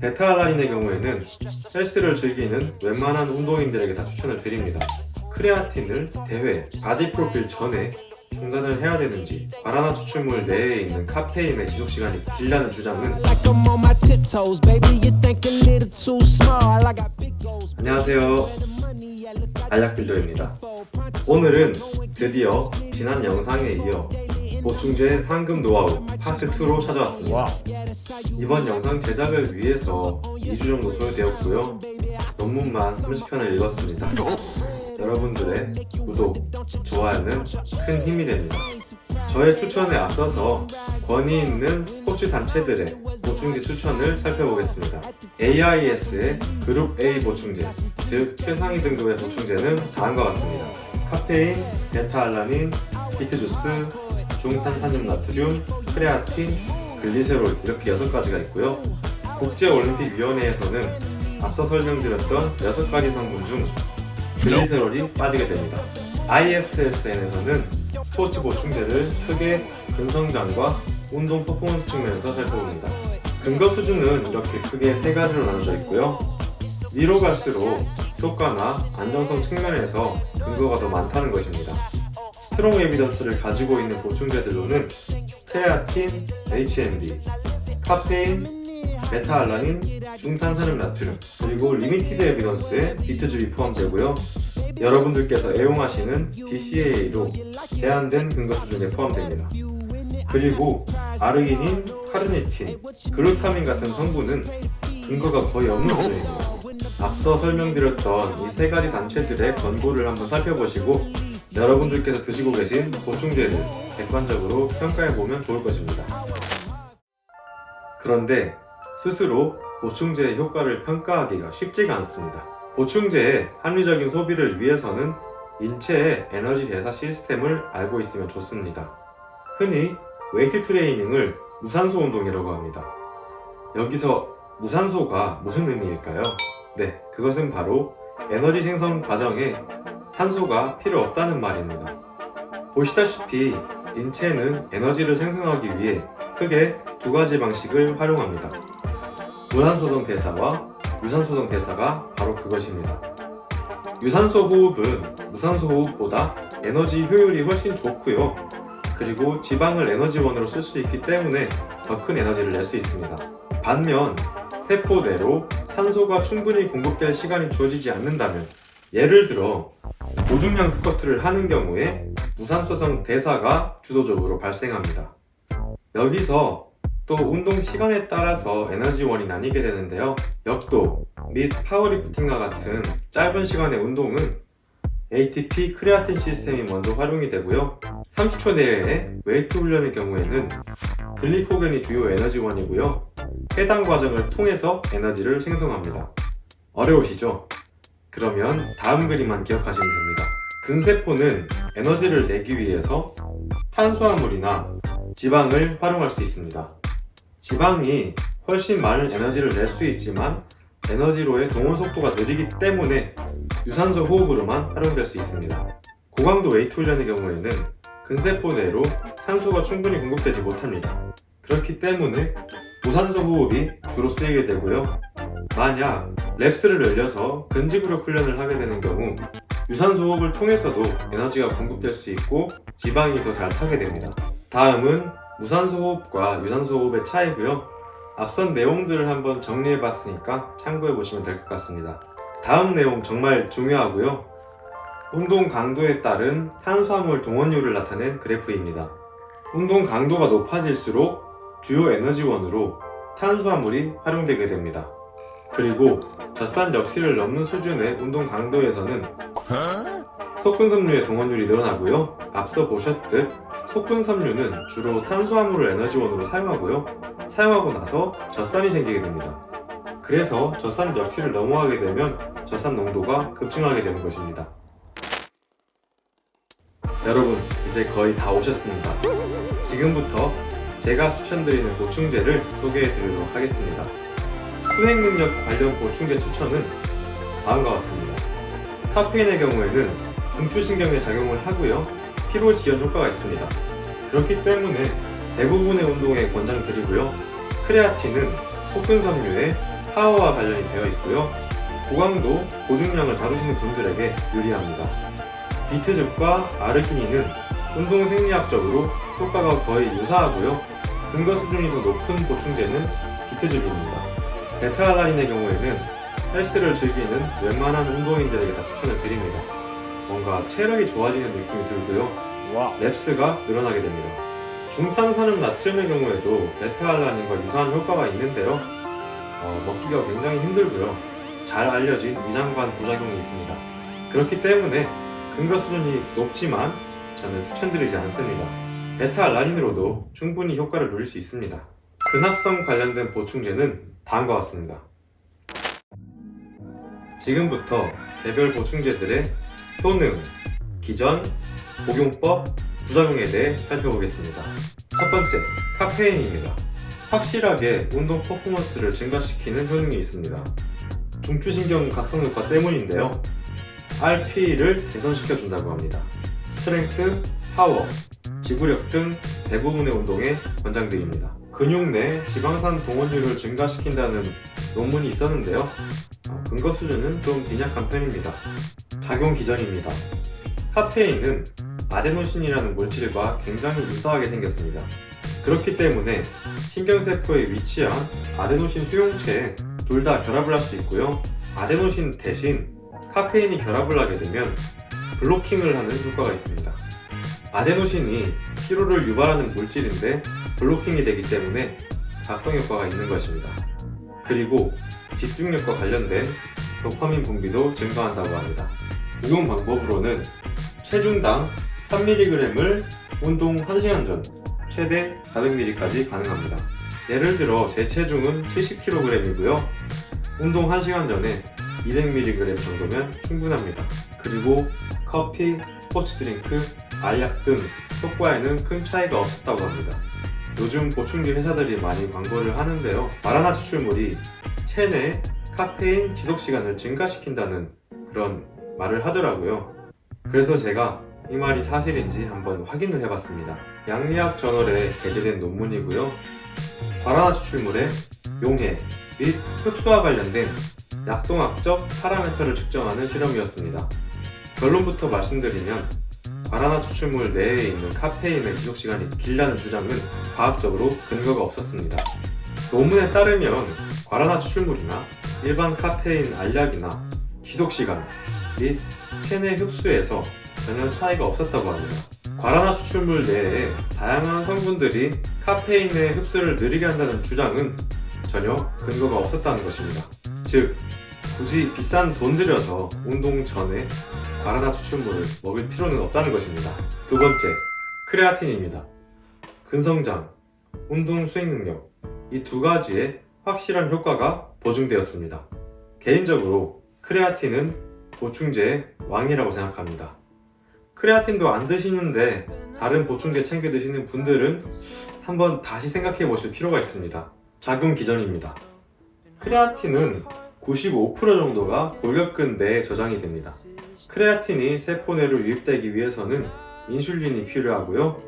베타알라닌의 경우에는 헬스를 즐기는 웬만한 운동인들에게 다 추천을 드립니다. 크레아틴을 대회, 바디 프로필 전에 중단을 해야 되는지 바나나 추출물 내에 있는 카페인의 지속 시간이 길다는 주장은. 안녕하세요 알약빌더입니다. 오늘은 드디어 지난 영상에 이어 보충제 상금 노하우 파트 2로 찾아왔습니다. 이번 영상 제작을 위해서 2주 정도 소요되었고요. 논문만 30편을 읽었습니다. 여러분들의 구독, 좋아요는 큰 힘이 됩니다. 저의 추천에 앞서서 권위 있는 스포츠 단체들의 보충제 추천을 살펴보겠습니다. AIS의 그룹 A 보충제, 즉 최상위 등급의 보충제는 다음과 같습니다. 카페인, 베타알라닌, 비트주스, 중탄산염 나트륨, 크레아틴, 글리세롤 이렇게 6가지가 있고요. 국제올림픽위원회에서는 앞서 설명드렸던 6가지 성분 중 글리세롤이 빠지게 됩니다. ISSN에서는 스포츠 보충제를 크게 근성장과 운동 퍼포먼스 측면에서 살펴봅니다. 근거 수준은 이렇게 크게 세 가지로 나눠져 있고요. 위로 갈수록 효과나 안정성 측면에서 근거가 더 많다는 것입니다. 스트롱 에비던스를 가지고 있는 보충제들로는 크레아틴, HMB, 카페인, 베타알라닌, 중탄산염 나트륨, 그리고 리미티드 에비던스의 비트줍이 포함되고요. 여러분들께서 애용하시는 DCAA도 제한된 근거 수준에 포함됩니다. 그리고 아르기닌, 카르니틴, 글루타민 같은 성분은 근거가 거의 없는 수준입니다. 앞서 설명드렸던 이 세 가지 단체들의 권고를 한번 살펴보시고 여러분들께서 드시고 계신 보충제를 객관적으로 평가해보면 좋을 것입니다. 그런데 스스로 보충제의 효과를 평가하기가 쉽지가 않습니다. 보충제의 합리적인 소비를 위해서는 인체의 에너지 대사 시스템을 알고 있으면 좋습니다. 흔히 웨이트 트레이닝을 무산소 운동이라고 합니다. 여기서 무산소가 무슨 의미일까요? 네, 그것은 바로 에너지 생성 과정에 산소가 필요 없다는 말입니다. 보시다시피 인체는 에너지를 생성하기 위해 크게 두 가지 방식을 활용합니다. 무산소성 대사와 유산소성 대사가 바로 그것입니다. 유산소 호흡은 무산소 호흡보다 에너지 효율이 훨씬 좋고요. 그리고 지방을 에너지원으로 쓸 수 있기 때문에 더 큰 에너지를 낼 수 있습니다. 반면 세포 내로 산소가 충분히 공급될 시간이 주어지지 않는다면 예를 들어 고중량 스쿼트를 하는 경우에 무산소성 대사가 주도적으로 발생합니다. 여기서 또 운동 시간에 따라서 에너지원이 나뉘게 되는데요. 역도 및 파워리프팅과 같은 짧은 시간의 운동은 ATP 크레아틴 시스템이 먼저 활용이 되고요. 30초 내에 웨이트 훈련의 경우에는 글리코겐이 주요 에너지원이고요. 해당 과정을 통해서 에너지를 생성합니다. 어려우시죠? 그러면 다음 그림만 기억하시면 됩니다. 근세포는 에너지를 내기 위해서 탄수화물이나 지방을 활용할 수 있습니다. 지방이 훨씬 많은 에너지를 낼 수 있지만 에너지로의 동원 속도가 느리기 때문에 유산소 호흡으로만 활용될 수 있습니다. 고강도 웨이트 훈련의 경우에는 근세포 내로 산소가 충분히 공급되지 못합니다. 그렇기 때문에 무산소 호흡이 주로 쓰이게 되고요. 만약 랩스를 늘려서 근지구력 훈련을 하게 되는 경우 유산소 호흡을 통해서도 에너지가 공급될 수 있고 지방이 더 잘 타게 됩니다. 다음은 무산소 호흡과 유산소 호흡의 차이고요. 앞선 내용들을 한번 정리해 봤으니까 참고해 보시면 될 것 같습니다. 다음 내용 정말 중요하고요. 운동 강도에 따른 탄수화물 동원율을 나타낸 그래프입니다. 운동 강도가 높아질수록 주요 에너지원으로 탄수화물이 활용되게 됩니다. 그리고 젖산 역시를 넘는 수준의 운동 강도에서는 속근섬유의 동원율이 늘어나고요. 앞서 보셨듯 속근섬유는 주로 탄수화물을 에너지원으로 사용하고요. 사용하고 나서 젖산이 생기게 됩니다. 그래서 젖산 역시를 넘어가게 되면 젖산 농도가 급증하게 되는 것입니다. 여러분, 이제 거의 다 오셨습니다. 지금부터 제가 추천드리는 보충제를 소개해 드리도록 하겠습니다. 수행 능력 관련 보충제 추천은 다음과 같습니다. 카페인의 경우에는 중추신경에 작용을 하고요. 피로 지연 효과가 있습니다. 그렇기 때문에 대부분의 운동에 권장드리고요. 크레아틴은 속근섬유의 파워와 관련이 되어 있고요. 고강도, 고중량을 다루시는 분들에게 유리합니다. 비트즙과 아르기닌은 운동 생리학적으로 효과가 거의 유사하고요. 근거 수준이 더 높은 보충제는 비트즙입니다. 베타알라닌의 경우에는 헬스를 즐기는 웬만한 운동인들에게 다 추천을 드립니다. 뭔가 체력이 좋아지는 느낌이 들고요. 와. 랩스가 늘어나게 됩니다. 중탄산음 나트륨의 경우에도 베타알라닌과 유사한 효과가 있는데요. 어, 먹기가 굉장히 힘들고요. 잘 알려진 위장관 부작용이 있습니다. 그렇기 때문에 근거 수준이 높지만 저는 추천드리지 않습니다. 베타 알라닌으로도 충분히 효과를 누릴 수 있습니다. 근합성 관련된 보충제는 다음과 같습니다. 지금부터 개별 보충제들의 효능, 기전, 복용법, 부작용에 대해 살펴보겠습니다. 첫 번째, 카페인입니다. 확실하게 운동 퍼포먼스를 증가시키는 효능이 있습니다. 중추신경 각성 효과 때문인데요. RP를 개선시켜준다고 합니다. 스트렝스, 파워, 지구력 등 대부분의 운동에 권장드립니다. 근육 내 지방산 동원율을 증가시킨다는 논문이 있었는데요. 어, 근거 수준은 좀 빈약한 편입니다. 작용 기전입니다. 카페인은 아데노신이라는 물질과 굉장히 유사하게 생겼습니다. 그렇기 때문에 신경세포에 위치한 아데노신 수용체에 둘 다 결합을 할 수 있고요. 아데노신 대신 카페인이 결합을 하게 되면 블로킹을 하는 효과가 있습니다. 아데노신이 피로를 유발하는 물질인데 블로킹이 되기 때문에 각성 효과가 있는 것입니다. 그리고 집중력과 관련된 도파민 분비도 증가한다고 합니다. 복용 방법으로는 체중당 3mg을 운동 1시간 전 최대 400ml까지 가능합니다. 예를 들어 제 체중은 70kg이고요. 운동 1시간 전에 200mg 정도면 충분합니다. 그리고 커피, 스포츠 드링크, 알약 등 효과에는 큰 차이가 없었다고 합니다. 요즘 보충제 회사들이 많이 광고를 하는데요. 마라나 추출물이 체내 카페인 지속 시간을 증가시킨다는 그런 말을 하더라고요. 그래서 제가 이 말이 사실인지 한번 확인을 해봤습니다. 양리학 저널에 게재된 논문이고요. 과라나 추출물의 용해 및 흡수와 관련된 약동학적 파라미터를 측정하는 실험이었습니다. 결론부터 말씀드리면 과라나 추출물 내에 있는 카페인의 지속 시간이 길다는 주장은 과학적으로 근거가 없었습니다. 논문에 따르면 과라나 추출물이나 일반 카페인 알약이나 지속 시간 및 체내 흡수에서 전혀 차이가 없었다고 합니다. 과라나 추출물 내에 다양한 성분들이 카페인의 흡수를 느리게 한다는 주장은 전혀 근거가 없었다는 것입니다. 즉, 굳이 비싼 돈 들여서 운동 전에 과라나 추출물을 먹을 필요는 없다는 것입니다. 두 번째, 크레아틴입니다. 근성장, 운동 수행 능력, 이 두 가지에 확실한 효과가 보증되었습니다. 개인적으로 크레아틴은 보충제의 왕이라고 생각합니다. 크레아틴도 안 드시는데 다른 보충제 챙겨 드시는 분들은 한번 다시 생각해 보실 필요가 있습니다. 작용 기전입니다. 크레아틴은 95% 정도가 골격근 내에 저장이 됩니다. 크레아틴이 세포 내로 유입되기 위해서는 인슐린이 필요하고요.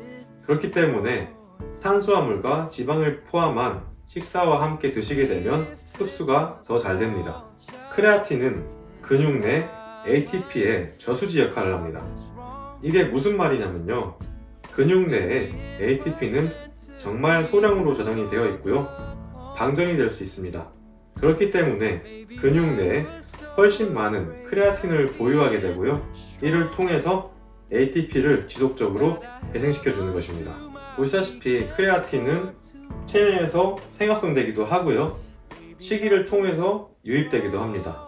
그렇기 때문에 탄수화물과 지방을 포함한 식사와 함께 드시게 되면 흡수가 더 잘 됩니다. 크레아틴은 근육 내 ATP의 저수지 역할을 합니다. 이게 무슨 말이냐면요. 근육 내에 ATP는 정말 소량으로 저장이 되어 있고요. 방전이 될 수 있습니다. 그렇기 때문에 근육 내에 훨씬 많은 크레아틴을 보유하게 되고요. 이를 통해서 ATP를 지속적으로 배생시켜 주는 것입니다. 보시다시피 크레아틴은 체내에서 생합성되기도 하고요. 식이를 통해서 유입되기도 합니다.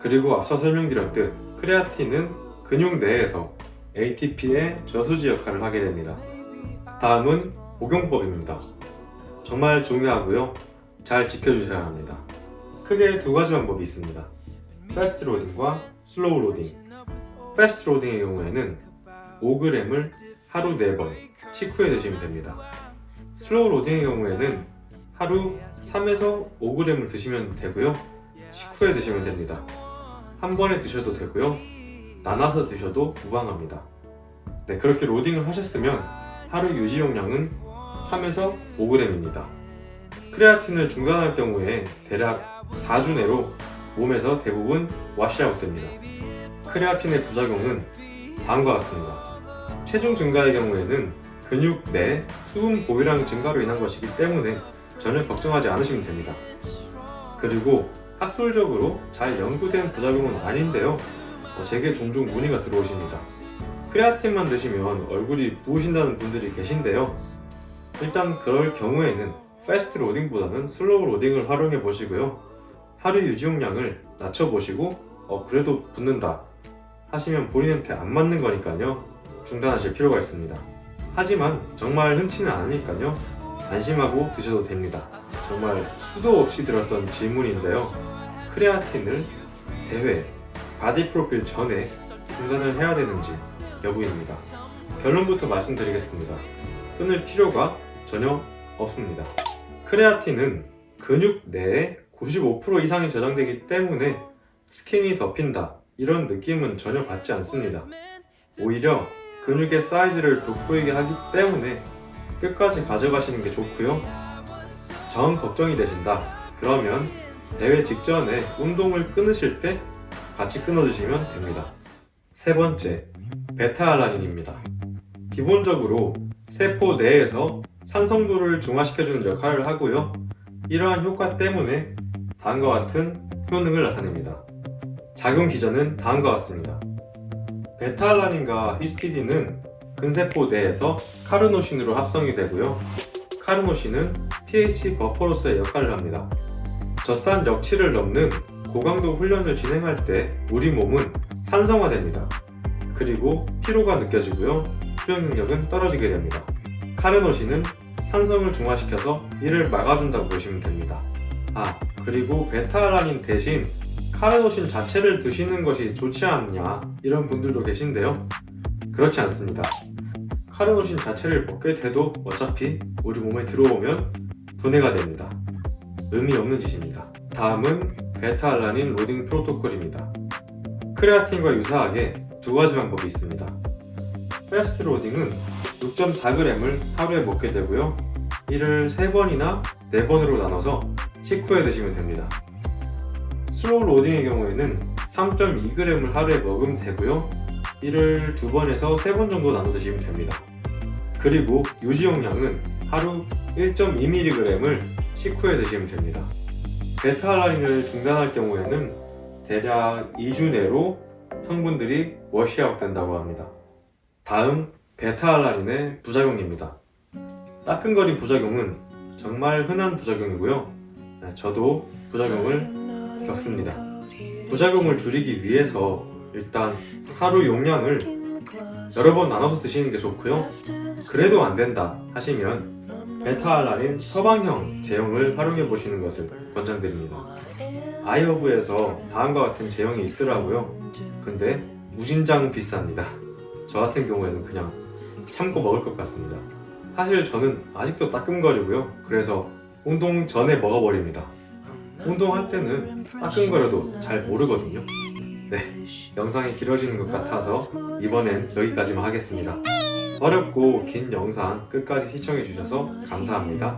그리고 앞서 설명드렸듯 크레아틴은 근육 내에서 ATP의 저수지 역할을 하게 됩니다. 다음은 복용법입니다. 정말 중요하고요. 잘 지켜주셔야 합니다. 크게 두 가지 방법이 있습니다. 패스트 로딩과 슬로우 로딩. 패스트 로딩의 경우에는 5g을 하루 4번 식후에 드시면 됩니다. 슬로우 로딩의 경우에는 하루 3에서 5g을 드시면 되고요. 식후에 드시면 됩니다. 한 번에 드셔도 되고요. 나눠서 드셔도 무방합니다. 네, 그렇게 로딩을 하셨으면 하루 유지 용량은 3에서 5g입니다. 크레아틴을 중단할 경우에 대략 4주 내로 몸에서 대부분 와시아웃 됩니다. 크레아틴의 부작용은 다음과 같습니다. 체중 증가의 경우에는 근육 내 수분 보유량 증가로 인한 것이기 때문에 전혀 걱정하지 않으시면 됩니다. 그리고 학술적으로 잘 연구된 부작용은 아닌데요. 어, 제게 종종 문의가 들어오십니다. 크레아틴만 드시면 얼굴이 부으신다는 분들이 계신데요. 일단 그럴 경우에는 패스트 로딩보다는 슬로우 로딩을 활용해 보시고요. 하루 유지용량을 낮춰보시고 어 그래도 붓는다 하시면 본인한테 안 맞는 거니까요. 중단하실 필요가 있습니다. 하지만 정말 흔치는 않으니까요. 안심하고 드셔도 됩니다. 정말 수도 없이 들었던 질문인데요. 크레아틴을 대회, 바디 프로필 전에 중단을 해야 되는지 여부입니다. 결론부터 말씀드리겠습니다. 끊을 필요가 전혀 없습니다. 크레아틴은 근육 내에 95% 이상이 저장되기 때문에 스킨이 덮인다 이런 느낌은 전혀 받지 않습니다. 오히려 근육의 사이즈를 돋보이게 하기 때문에 끝까지 가져가시는 게 좋고요. 정 걱정이 되신다. 그러면 대회 직전에 운동을 끊으실 때 같이 끊어주시면 됩니다. 세 번째, 베타알라닌입니다. 기본적으로 세포 내에서 산성도를 중화시켜주는 역할을 하고요. 이러한 효과 때문에 다음과 같은 효능을 나타냅니다. 작용 기전은 다음과 같습니다. 베타알라닌과 히스티딘은 근세포 내에서 카르노신으로 합성이 되고요. 카르노신은 pH 버퍼로서의 역할을 합니다. 젖산 역치를 넘는 고강도 훈련을 진행할 때 우리 몸은 산성화됩니다. 그리고 피로가 느껴지고요. 수영 능력은 떨어지게 됩니다. 카르노신은 산성을 중화시켜서 이를 막아준다고 보시면 됩니다. 아, 그리고 베타알라닌 대신 카르노신 자체를 드시는 것이 좋지 않냐 이런 분들도 계신데요. 그렇지 않습니다. 카르노신 자체를 먹게 돼도 어차피 우리 몸에 들어오면 분해가 됩니다. 의미 없는 짓입니다. 다음은 베타알라닌 로딩 프로토콜입니다. 크레아틴과 유사하게 두 가지 방법이 있습니다. 패스트 로딩은 6.4g을 하루에 먹게 되고요. 이를 3번이나 4번으로 나눠서 식후에 드시면 됩니다. 슬로우 로딩의 경우에는 3.2g을 하루에 먹으면 되고요. 이를 2번에서 3번 정도 나눠 드시면 됩니다. 그리고 유지 용량은 하루 1.2mg을 식후에 드시면 됩니다. 베타알라닌을 중단할 경우에는 대략 2주 내로 성분들이 워시아웃 된다고 합니다. 다음 베타알라닌의 부작용입니다. 따끔거린 부작용은 정말 흔한 부작용이고요. 네, 저도 부작용을 겪습니다. 부작용을 줄이기 위해서 일단 하루 용량을 여러 번 나눠서 드시는 게 좋고요. 그래도 안 된다 하시면 베타알라닌 서방형 제형을 활용해 보시는 것을 권장드립니다. 아이허브에서 다음과 같은 제형이 있더라고요. 근데 무진장 비쌉니다. 저 같은 경우에는 그냥 참고 먹을 것 같습니다. 사실 저는 아직도 따끔거리고요. 그래서 운동 전에 먹어버립니다. 운동할 때는 따끔거려도 잘 모르거든요. 네, 영상이 길어지는 것 같아서 이번엔 여기까지만 하겠습니다. 어렵고 긴 영상 끝까지 시청해주셔서 감사합니다.